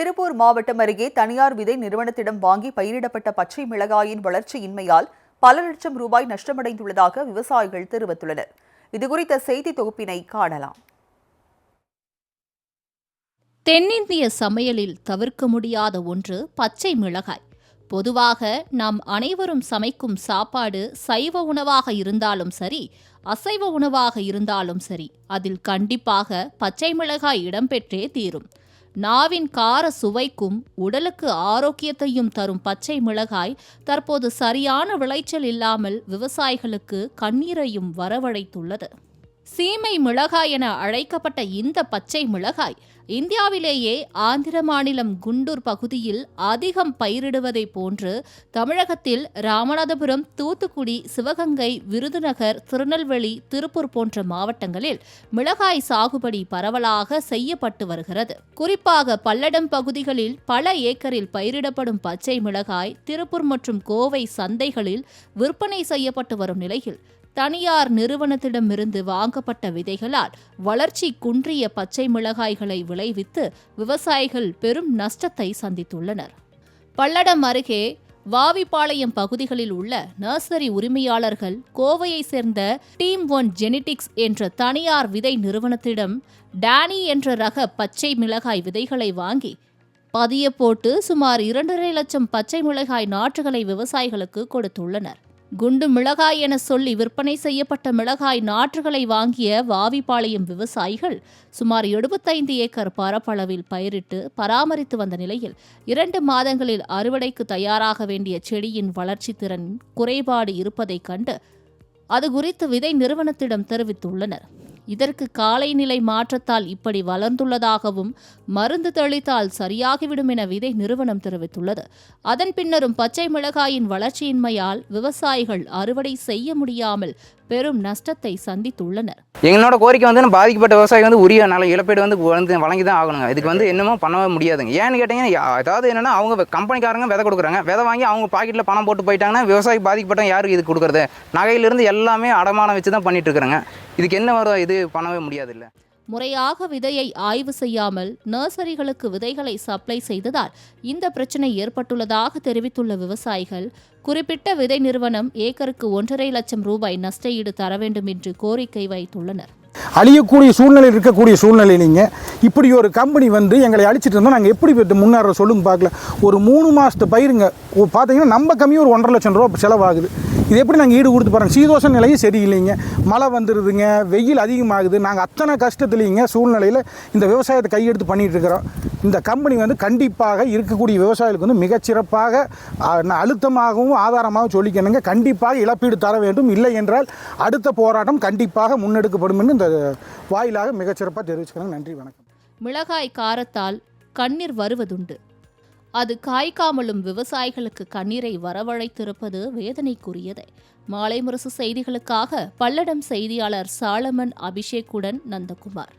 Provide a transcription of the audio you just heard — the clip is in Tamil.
திருப்பூர் மாவட்டம் அருகே தனியார் விதை நிறுவனத்திடம் வாங்கி பயிரிடப்பட்ட பச்சை மிளகாயின் வளர்ச்சியின்மையால் பல லட்சம் ரூபாய் நஷ்டமடைந்துள்ளதாக விவசாயிகள் தெரிவித்துள்ளனர். இதுகுறித்த செய்தி தொகுப்பினை காணலாம். தென்னிந்திய சமையலில் தவிர்க்க முடியாத ஒன்று பச்சை மிளகாய். பொதுவாக நாம் அனைவரும் சமைக்கும் சாப்பாடு சைவ உணவாக இருந்தாலும் சரி அசைவ உணவாக இருந்தாலும் சரி அதில் கண்டிப்பாக பச்சை மிளகாய் இடம்பெற்றே தீரும். நாவின் கார சுவைக்கும் உடலுக்கு ஆரோக்கியத்தையும் தரும் பச்சை மிளகாய் தற்போது சரியான விளைச்சல் இல்லாமல் விவசாயிகளுக்கு கண்ணீரையும் வரவழைத்துள்ளது. சீமை மிளகாய் என அழைக்கப்பட்ட இந்த பச்சை மிளகாய் இந்தியாவிலேயே ஆந்திர மாநிலம் குண்டூர் பகுதியில் அதிகம் பயிரிடுவதை போன்று தமிழகத்தில் ராமநாதபுரம் தூத்துக்குடி சிவகங்கை விருதுநகர் திருநெல்வேலி திருப்பூர் போன்ற மாவட்டங்களில் மிளகாய் சாகுபடி பரவலாக செய்யப்பட்டு வருகிறது. குறிப்பாக பல்லடம் பகுதிகளில் பல ஏக்கரில் பயிரிடப்படும் பச்சை மிளகாய் திருப்பூர் மற்றும் கோவை சந்தைகளில் விற்பனை செய்யப்பட்டு வரும் நிலையில் தனியார் நிறுவனத்திடமிருந்து வாங்கப்பட்ட விதைகளால் வளர்ச்சி குன்றிய பச்சை மிளகாய்களை விளைவித்து விவசாயிகள் பெரும் நஷ்டத்தை சந்தித்துள்ளனர். பல்லடம் அருகே வாவிப்பாளையம் பகுதிகளில் உள்ள நர்சரி உரிமையாளர்கள் கோவையை சேர்ந்த டீம் ஒன் ஜெனடிக்ஸ் என்ற தனியார் விதை நிறுவனத்திடம் டேனி என்ற ரக பச்சை மிளகாய் விதைகளை வாங்கி பதிய போட்டு சுமார் இரண்டரை லட்சம் பச்சை மிளகாய் நாற்றுகளை விவசாயிகளுக்கு கொடுத்துள்ளனர். குண்டு மிளகாய் என சொல்லி விற்பனை செய்யப்பட்ட மிளகாய் நாற்றுகளை வாங்கிய வாவிப்பாளையம் விவசாயிகள் சுமார் எழுபத்தைந்து ஏக்கர் பரப்பளவில் பயிரிட்டு பராமரித்து வந்த நிலையில் இரண்டு மாதங்களில் அறுவடைக்கு தயாராக வேண்டிய செடியின் வளர்ச்சி திறன் குறைபாடு இருப்பதைக் கண்டு அது குறித்து விதை நிறுவனத்திடம் தெரிவித்துள்ளனர். இதற்கு காலைநிலை மாற்றத்தால் இப்படி வளர்ந்துள்ளதாகவும் மருந்து தெளித்தால் சரியாகிவிடும் என விதை நிறுவனம் தெரிவித்துள்ளது. அதன் பின்னரும் பச்சை மிளகாயின் வளர்ச்சியின்மையால் விவசாயிகள் அறுவடை செய்ய முடியாமல் பெரும் நஷ்டத்தை சந்தித்துள்ளனர். எங்களோட கோரிக்கை வந்து பாதிக்கப்பட்ட விவசாயி வந்து உரிய நல்ல இழப்பீடு வந்து வந்து வழங்கி தான் ஆகணுங்க. இதுக்கு வந்து என்னமோ பண்ணவே முடியாதுங்க. ஏன்னு கேட்டிங்கன்னா ஏதாவது அதாவது என்னன்னா அவங்க கம்பெனிக்காரங்க விதை கொடுக்குறாங்க. விதை வாங்கி அவங்க பாக்கெட்டில் பணம் போட்டு போயிட்டாங்கன்னா விவசாயி பாதிக்கப்பட்ட யாருக்கு இது கொடுக்குறது? நகையிலிருந்து எல்லாமே அடமானம் வச்சு தான் பண்ணிட்டு இருக்கிறாங்க. இதுக்கு என்ன வரும் இது பண்ணவே முடியாது இல்லை முறையாக விதையை ஆய்வு செய்யாமல் நர்சரிகளுக்கு விதைகளை சப்ளை செய்ததால் இந்த பிரச்சனை ஏற்பட்டுள்ளதாக தெரிவித்துள்ள விவசாயிகள் குறிப்பிட்ட விதை நிறுவனம் ஏக்கருக்கு ஒன்றரை லட்சம் ரூபாய் நஷ்டஈடு தர வேண்டும் என்று கோரிக்கை வைத்துள்ளனர். அழியக்கூடிய சூழ்நிலையில் இருக்கக்கூடிய சூழ்நிலையிலிங்க இப்படி ஒரு கம்பெனி வந்து எங்களை அழிச்சிட்டு இருந்தால் நாங்கள் எப்படி போயிட்டு முன்னேற சொல்லுங்க பார்க்கல. ஒரு மூணு மாதத்து பயிருங்க. ஓ, பார்த்தீங்கன்னா நம்ம கம்மியாக ஒரு ஒன்றரை லட்சம் ரூபா செலவாகுது. இது எப்படி நாங்கள் ஈடு கொடுத்து பாருங்கள் சீதோஷ நிலையும் சரியில்லைங்க. மழை வந்துடுதுங்க வெயில் அதிகமாகுது. நாங்கள் அத்தனை கஷ்டத்துலேங்க சூழ்நிலையில் இந்த விவசாயத்தை கையெடுத்து பண்ணிகிட்ருக்குறோம் இருக்கிறோம். இந்த கம்பெனி வந்து கண்டிப்பாக இருக்கக்கூடிய விவசாயிகளுக்கு வந்து மிகச்சிறப்பாக அழுத்தமாகவும் ஆதாரமாகவும் சொல்லிக்கணுங்க. கண்டிப்பாக இழப்பீடு தர வேண்டும். இல்லை என்றால் அடுத்த போராட்டம் கண்டிப்பாக முன்னெடுக்கப்படும் என்று இந்த வாயிலாக மிகச்சிறப்பாக தெரிவிச்சுக்கிறேன் நன்றி வணக்கம். மிளகாய் காரத்தால் கண்ணீர் வருவதுண்டு. அது காய்க்காமலும் விவசாயிகளுக்கு கண்ணீரை வரவழைத்திருப்பது வேதனைக்குரியது. மாலை முரசு செய்திகளுக்காக பல்லடம் செய்தியாளர் சாலமன் அபிஷேக்குடன் நந்தகுமார்.